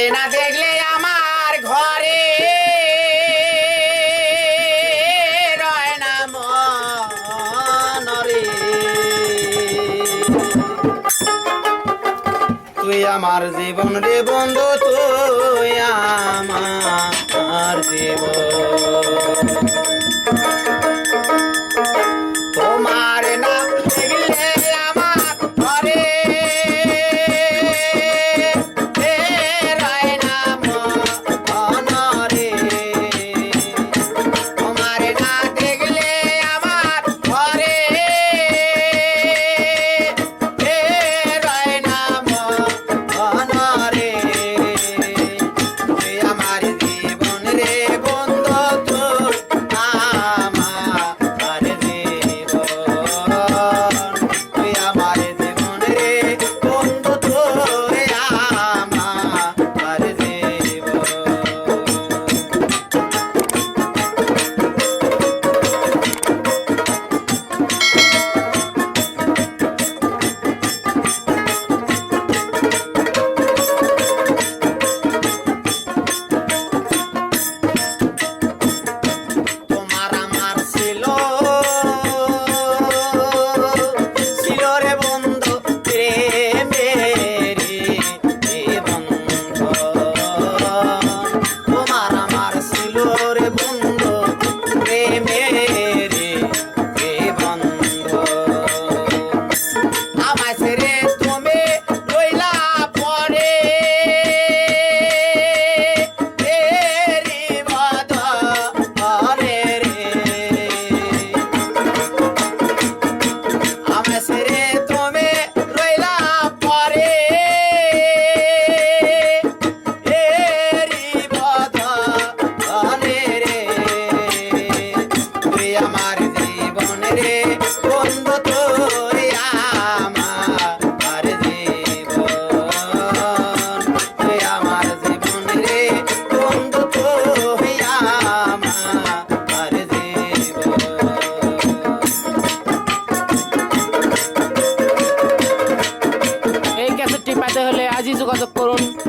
করে না দেখলে আমার ঘরে রয় না মনরে তুই আমার জীবন রে বন্ধু, তুই আমার জীবন।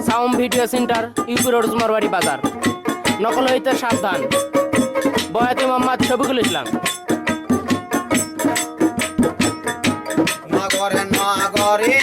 Sound video centre UP road Sumarbari বাজার নকল হইতে সাবধান। বয়াতি মোহাম্মদ শফিকুল ইসলাম। নগরে নগরে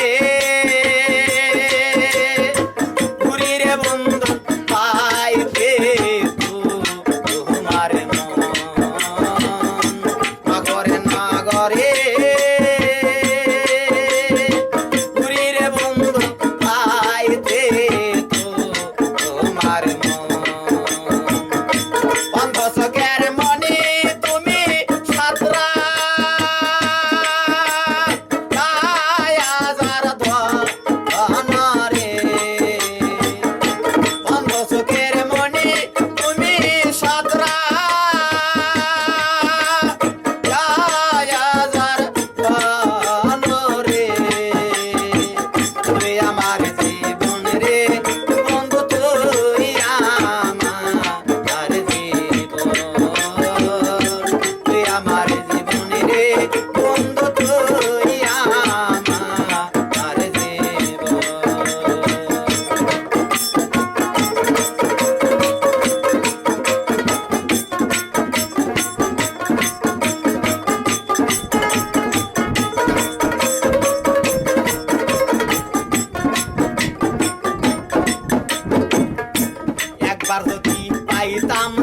পার্বতী পাইতাম